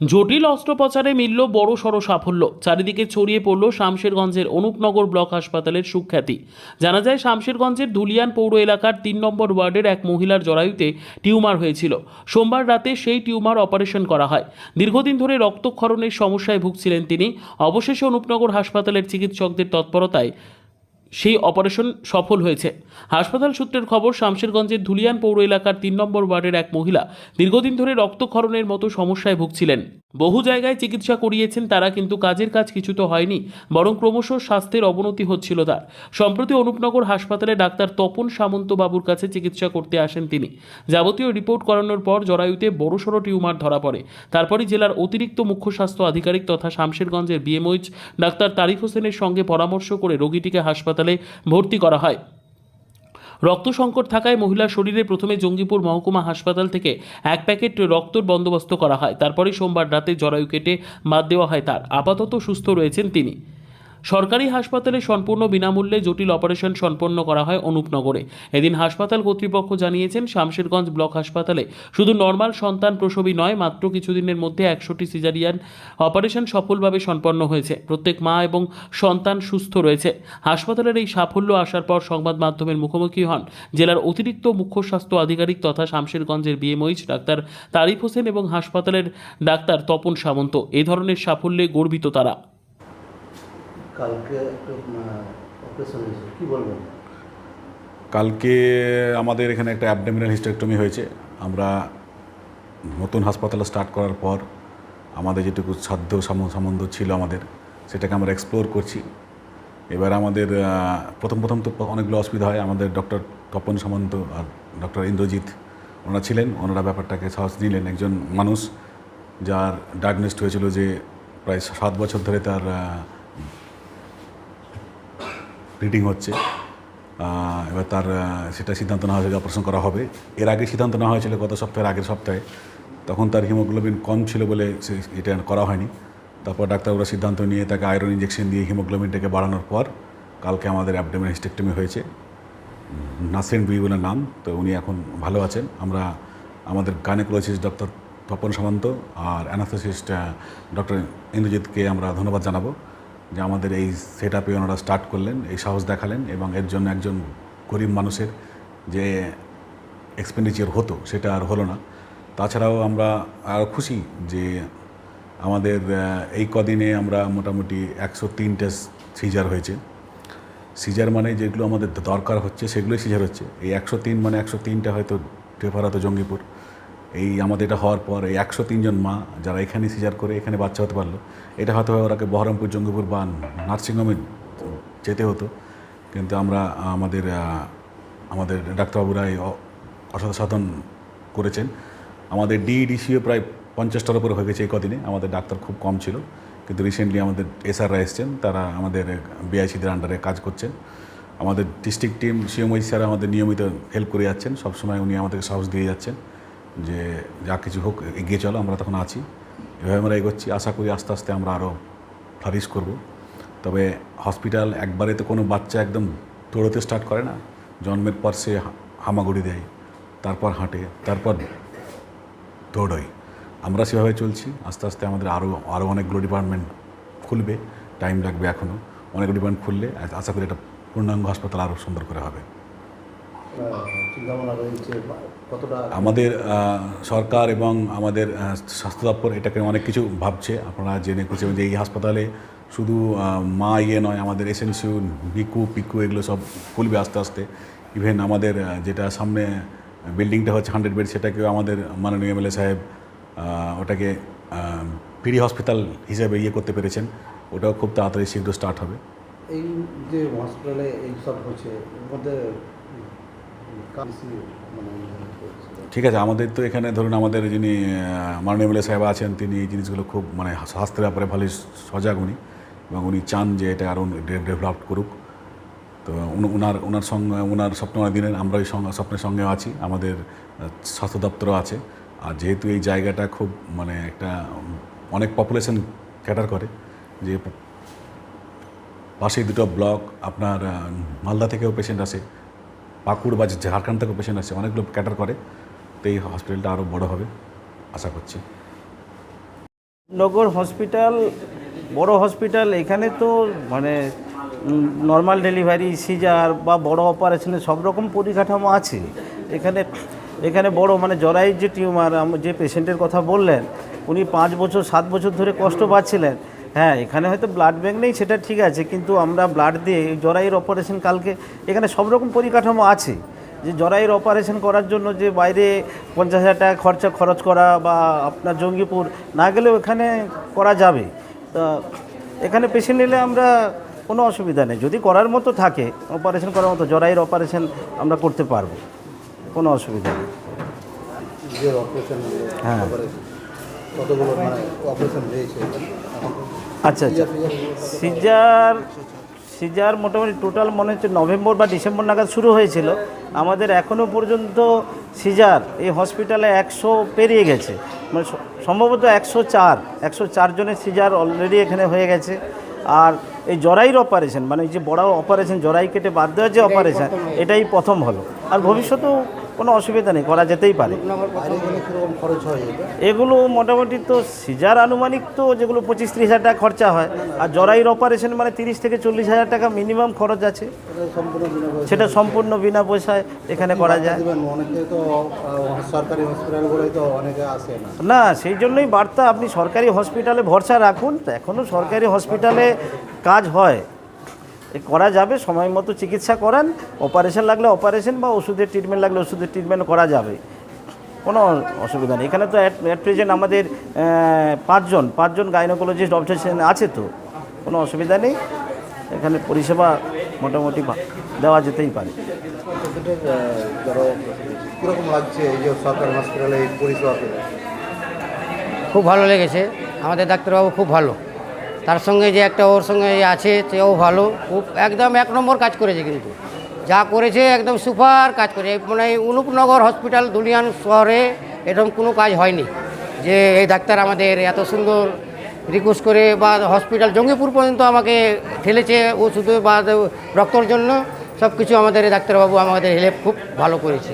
জটিল অস্ত্রোপচারে মিলল বড় সড় সাফল্য। চারিদিকে ছড়িয়ে পড়ল শামশেরগঞ্জের অনুপনগর ব্লক হাসপাতালের সুখ্যাতি। জানা যায়, শামশেরগঞ্জের ধুলিয়ান পৌর এলাকার তিন নম্বর ওয়ার্ডের এক মহিলার জরায়ুতে টিউমার হয়েছিল। সোমবার রাতে সেই টিউমার অপারেশন করা হয়। দীর্ঘদিন ধরে রক্তক্ষরণের সমস্যায় ভুগছিলেন তিনি। অবশেষে অনুপনগর হাসপাতালের চিকিৎসকদের তৎপরতায় সেই অপারেশন সফল হয়েছে। হাসপাতাল সূত্রের খবর, শামশেরগঞ্জের ধুলিয়ান পৌর এলাকার তিন নম্বর ওয়ার্ডের এক মহিলা দীর্ঘদিন ধরে রক্তক্ষরণের মতো সমস্যায় ভুগছিলেন। বহু জায়গায় চিকিৎসা করিয়েছেন তারা, কিন্তু কাজের কাজ কিছু তো হয়নি, বরং ক্রমশ স্বাস্থ্যের অবনতি হচ্ছিল তার। সম্প্রতি অনুপনগর হাসপাতালে ডাক্তার তপন সামন্ত বাবুর কাছে চিকিৎসা করতে আসেন তিনি। যাবতীয় রিপোর্ট করানোর পর জরায়ুতে বড়সড় টিউমার ধরা পড়ে। তারপরই জেলার অতিরিক্ত মুখ্য স্বাস্থ্য আধিকারিক তথা শামশেরগঞ্জের বিএমওইচ ডাক্তার তারিক হোসেনের সঙ্গে পরামর্শ করে রোগীটিকে হাসপাতালে ভর্তি করা হয়। রক্ত সংকট থাকায় মহিলার শরীরে প্রথমে জঙ্গিপুর মহকুমা হাসপাতাল থেকে এক প্যাকেট রক্তর বন্দোবস্ত করা হয়। তারপরে সোমবার রাতে জরায়ু কেটে বাদ দেওয়া হয় তার। আপাতত সুস্থ রয়েছেন তিনি। সরকারি হাসপাতালে সম্পূর্ণ বিনামূল্যে জটিল অপারেশন সম্পন্ন করা হয় অনুপনগরে। এদিন হাসপাতাল কর্তৃপক্ষ জানিয়েছেন, শামশেরগঞ্জ ব্লক হাসপাতালে শুধু নর্মাল সন্তান প্রসবই নয়, মাত্র কিছুদিনের মধ্যে একশোটি সিজারিয়ান অপারেশন সফলভাবে সম্পন্ন হয়েছে। প্রত্যেক মা এবং সন্তান সুস্থ রয়েছে। হাসপাতালের এই সাফল্য আসার পর সংবাদ মাধ্যমের মুখোমুখি হন জেলার অতিরিক্ত মুখ্য স্বাস্থ্য আধিকারিক তথা শামশেরগঞ্জের বিএমওইচ ডাক্তার তারিফ হোসেন এবং হাসপাতালের ডাক্তার তপন সামন্ত। এ ধরনের সাফল্যে গর্বিত তারা। কালকে অপারেশন হয়েছে বলবেন? কালকে আমাদের এখানে একটা অ্যাবডোমিনাল হিস্টেক্টমি হয়েছে। আমরা নতুন হাসপাতাল স্টার্ট করার পর আমাদের যেটুকু সাধ্য সাম- সম্বন্ধ ছিল আমাদের, সেটাকে আমরা এক্সপ্লোর করছি। এবার আমাদের প্রথম প্রথম তো অনেকগুলো অসুবিধা হয়। আমাদের ডক্টর তপন সামন্ত আর ডক্টর ইন্দ্রজিৎ ওনারা ছিলেন। ওনারা ব্যাপারটাকে সাহস নিলেন। একজন মানুষ যার ডায়াগনোস্ট হয়েছিল যে প্রায় সাত বছর ধরে তার ব্লিডিং হচ্ছে। এবার তার সেটা সিদ্ধান্ত নেওয়া হয়েছে অপারেশন করা হবে। এর আগে সিদ্ধান্ত নেওয়া হয়েছিল গত সপ্তাহের আগের সপ্তাহে। তখন তার হিমোগ্লোবিন কম ছিল বলে সে, এটা করা হয়নি। তারপর ডাক্তারবাবুরা সিদ্ধান্ত নিয়ে তাকে আয়রন ইঞ্জেকশন দিয়ে হিমোগ্লোবিনটাকে বাড়ানোর পর কালকে আমাদের অ্যাবডোমেন হিস্টেক্টমি হয়েছে। নাসরিন বি বলে নাম, তো উনি এখন ভালো আছেন। আমরা, আমাদের গাইনোকোলজিস্ট ডক্টর তপন সামন্ত আর অ্যানাস্থেসিস্ট ডক্টর ইন্দ্রজিৎকে আমরা ধন্যবাদ জানাব। যে আমাদের এই সেট আপে ওনারা স্টার্ট করলেন, এই সাহস দেখালেন এবং এর জন্য একজন গরিব মানুষের যে এক্সপেন্ডিচার হতো সেটা আর হলো না। তাছাড়াও আমরা আরও খুশি যে আমাদের এই কদিনে আমরা মোটামুটি একশো তিনটে সিজার হয়েছে। সিজার মানে যেগুলো আমাদের দরকার হচ্ছে সেগুলোই সিজার হচ্ছে। এই একশো তিন মানে একশো তিনটা হয়তো রেফার হতো জঙ্গিপুর। এই আমাদের এটা হওয়ার পর এই একশো তিনজন মা যারা এখানে সিজার করে এখানে বাচ্চা হতে পারল, এটা হয়তো ওরাকে বহরমপুর, জঙ্গিপুর বা নার্সিংহোমে যেতে হতো। কিন্তু আমরা, আমাদের আমাদের ডাক্তারবাবুরা এই অ- অসাধারণ করেছেন। আমাদের ডিডিসিও প্রায় পঞ্চাশটার উপরে হয়ে গেছে এই কদিনে। আমাদের ডাক্তার খুব কম ছিল। কিন্তু রিসেন্টলি আমাদের এসআররা এসছেন। তারা আমাদের বিআইসিদের আন্ডারে কাজ করছেন। আমাদের ডিস্ট্রিক্ট টিম সিএমওই স্যার আমাদের নিয়মিত হেল্প করে যাচ্ছেন। সবসময় উনি আমাদেরকে সাহস দিয়ে যাচ্ছেন। যে যা কিছু হোক, এগিয়ে চলো, আমরা তখন আছি। এভাবে আমরা এগোচ্ছি। আশা করি আস্তে আস্তে আমরা আরও ফ্লারিশ করব। তবে হসপিটাল একবারে তো কোনো বাচ্চা একদম দৌড়তে স্টার্ট করে না। জন্মের পর সে হামাগুড়ি দেয়, তারপর হাঁটে, তারপর দৌড়ই আমরা সেভাবে চলছি। আস্তে আস্তে আমাদের আরও আরও অনেকগুলো ডিপার্টমেন্ট খুলবে। টাইম লাগবে এখনও অনেকগুলো ডিপার্টমেন্ট খুললে আশা করি এটা পূর্ণাঙ্গ হাসপাতাল আরও সুন্দর করে হবে চিন্তাভাবনা রয়েছে বা কতটা আমাদের সরকার এবং আমাদের স্বাস্থ্য দপ্তর এটাকে অনেক কিছু ভাবছে। আপনারা জেনে হবেন যে এই হাসপাতালে শুধু মা ইয়ে নয়, আমাদের এসএনসিউ বিকু পিকু, এগুলো সব খুলবে আস্তে আস্তে। ইভেন আমাদের যেটা সামনে বিল্ডিংটা হচ্ছে হান্ড্রেড বেড, সেটাকেও আমাদের মাননীয় এমএলএ সাহেব ওটাকে পিডি হসপিটাল হিসেবে ইয়ে করতে পেরেছেন। ওটাও খুব তাড়াতাড়ি শীঘ্র স্টার্ট হবে। এই যে হসপিটালে এই সব হচ্ছে উম, কার বেশি মানে করছে? ঠিক আছে, আমাদের তো এখানে ধরুন আমাদের যিনি মাননীয় সাহেব আছেন, তিনি এই জিনিসগুলো খুব মানে স্বাস্থ্যের ব্যাপারে ভালোই সজাগ উনি এবং উনি চান যে এটা আরও ডেভেলপ করুক। তো উনার ওনার সঙ্গে ওনার স্বপ্ন দিনের, আমরা ওই স্বপ্নের সঙ্গে আছি, আমাদের স্বাস্থ্য দপ্তরও আছে। আর যেহেতু এই জায়গাটা খুব মানে একটা অনেক পপুলেশন ক্যাটার করে, যে পাশেই দুটো ব্লক, আপনার মালদা থেকেও পেশেন্ট আসে পাকুড় বা ঝাড়খণ্ড থেকে পেশেন্ট আসে অনেকগুলো ক্যাটার করে, তো এই হসপিটালটা আরও বড় হবে, আশা করছি। নগর হসপিটাল বড় হসপিটাল এখানে তো মানে নর্মাল ডেলিভারি সিজার বা বড় অপারেশনের সব রকম পরিকাঠামো আছে। এখানে এখানে বড় মানে জরাইয়ের যে টিউমার যে পেশেন্টের কথা বললেন, উনি পাঁচ বছর, সাত বছর ধরে কষ্ট পাচ্ছিলেন। হ্যাঁ এখানে হয়তো ব্লাড ব্যাঙ্ক নেই সেটা ঠিক আছে কিন্তু আমরা ব্লাড দিয়ে জরাইয়ের অপারেশন কালকে এখানে সব রকম পরিকাঠামো আছে। যে জরাইয়ের অপারেশন করার জন্য যে বাইরে পঞ্চাশ হাজার টাকা খরচা খরচ করা বা আপনার জঙ্গিপুর না গেলেও এখানে করা যাবে। তা এখানে পেশেন্ট নিলে আমরা কোনো অসুবিধা নেই। যদি করার মতো থাকে অপারেশন করার মতো জরাইয়ের অপারেশন আমরা করতে পারব। কোনো অসুবিধা নেই। হ্যাঁ। কতগুলো মানে অপারেশন হয়েছে? এখন আচ্ছা আচ্ছা। সিজার সিজার মোটামুটি টোটাল মনে হচ্ছে নভেম্বর বা ডিসেম্বর নাগাদ শুরু হয়েছিল। আমাদের এখনও পর্যন্ত সিজার এই হসপিটালে একশো পেরিয়ে গেছে। মানে সম্ভবত একশো চার একশো চার জনের সিজার অলরেডি এখানে হয়ে গেছে। আর এই জরাইর অপারেশন মানে এই যে বড় অপারেশন জরাই কেটে বাদ দেওয়ার যে অপারেশন এটাই প্রথম হলো। আর ভবিষ্যতেও কোনো অসুবিধা নেই, করা যেতেই পারে। এগুলো মোটামুটি তো সিজার আনুমানিক তো যেগুলো পঁচিশ ত্রিশ হাজার টাকা খরচা হয়, আর জরাইর অপারেশন মানে তিরিশ থেকে চল্লিশ হাজার টাকা মিনিমাম খরচ আছে। সেটা সম্পূর্ণ বিনা পয়সায় এখানে করা যায়। না, সেই জন্যই বার্তা, আপনি সরকারি হসপিটালে ভরসা রাখুন এখনও সরকারি হসপিটালে কাজ হয়। করা যাবে সময় মতো চিকিৎসা করান অপারেশন লাগলে অপারেশন বা ওষুধের ট্রিটমেন্ট লাগলে ওষুধের ট্রিটমেন্ট করা যাবে। কোনো অসুবিধা নেই। এখানে তো অ্যাট প্রেজেন্ট আমাদের পাঁচজন পাঁচজন গাইনোকোলজিস্ট অবজেকশন আছে তো। কোনো অসুবিধা নেই। এখানে পরিষেবা মোটামুটি দেওয়া যেতেই পারে। ধরো কীরকম লাগছে যে সরকারি হসপিটালে এই পরিষেবা পেলে খুব ভালো লেগেছে। আমাদের ডাক্তারবাবু খুব ভালো। তার সঙ্গে যে একটা ওর সঙ্গে আছে, সেও ভালো। খুব একদম এক নম্বর কাজ করেছে কিন্তু। যা করেছে একদম সুপার কাজ করেছে। মানে অনুপনগর হসপিটাল দুলিয়ান শহরে এরকম কোনো কাজ হয়নি। যে এই ডাক্তার আমাদের এত সুন্দর রিকোয়েস্ট করে বা হসপিটাল জঙ্গিপুর পর্যন্ত আমাকে ঠেলেছে ওষুধ বা রক্তর জন্য, সব কিছু আমাদের এই ডাক্তারবাবু আমাদের হেল্প খুব ভালো করেছে।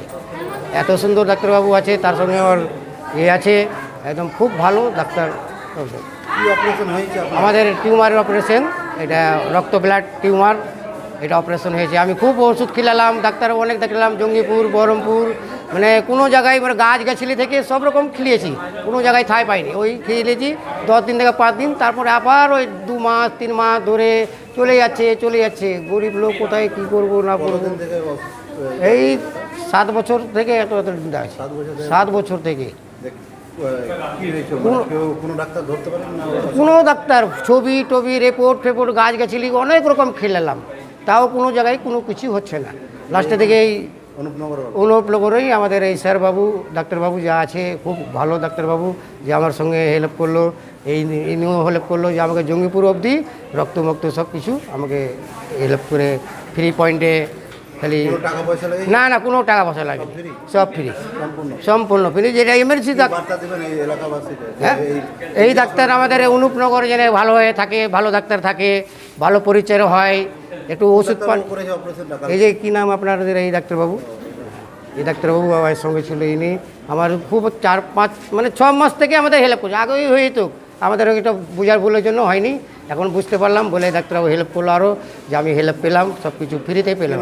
এত সুন্দর ডাক্তারবাবু আছে, তার সঙ্গে ওর ইয়ে আছে, একদম খুব ভালো ডাক্তার। আমাদের টিউমারের অপারেশন এটা রক্ত ব্লাড টিউমার এটা অপারেশন হয়েছে। আমি খুব ওষুধ খেলালাম ডাক্তার অনেক দেখালাম জঙ্গিপুর বহরমপুর মানে কোনো জায়গায় মানে গাছ গাছলি থেকে সব রকম খেলিয়েছি কোনো জায়গায় ঠাই পাইনি। ওই খেয়েছি দশ দিন থেকে পাঁচ দিন তারপরে আবার ওই দু মাস তিন মাস ধরে চলে যাচ্ছে চলে যাচ্ছে। গরিব লোক কোথায় কী করব না করব? এই সাত বছর থেকে এত এত দিন আছে? সাত বছর থেকে? কোনো ডাক্তার ছবি টবি রিপোর্ট ফেপোর্ট গাছ গাছলি অনেক রকম খেলালাম। তাও কোনো জায়গায় কোনো কিছু হচ্ছে না। লাস্টে থেকে এই অনুপনগর অনুপলগরই আমাদের এই স্যারবাবু ডাক্তারবাবু যা আছে খুব ভালো ডাক্তারবাবু যে আমার সঙ্গে হেল্প করল এই ইনিও হেল্প করল যে আমাকে জঙ্গিপুর অবধি রক্তমক্ত সব কিছু আমাকে হেল্প করে ফ্রি পয়েন্টে খালি না না কোনো টাকা পয়সা লাগে সব ফ্রি সম্পূর্ণ? ফ্রি যেটা এমার্জেন্সি হ্যাঁ? এই ডাক্তার আমাদের অনুপনগর যেন ভালো হয়ে থাকে ভালো ডাক্তার থাকে ভালো পরিচয় হয় একটু ওষুধ পান। এই যে কী নাম আপনাদের এই ডাক্তারবাবু? এই ডাক্তারবাবু আমার সঙ্গে ছিল ইনি। আমার খুব চার পাঁচ মানে ছ মাস থেকে আমাদের হেল্প করছে। আগেই হয়ে যেত। আমাদের এটা বোঝার ভুলের জন্য হয়নি। এখন বুঝতে পারলাম বলে ডাক্তারবাবু হেল্প করল আরও যে আমি হেল্প পেলাম সব কিছু ফ্রিতে পেলাম।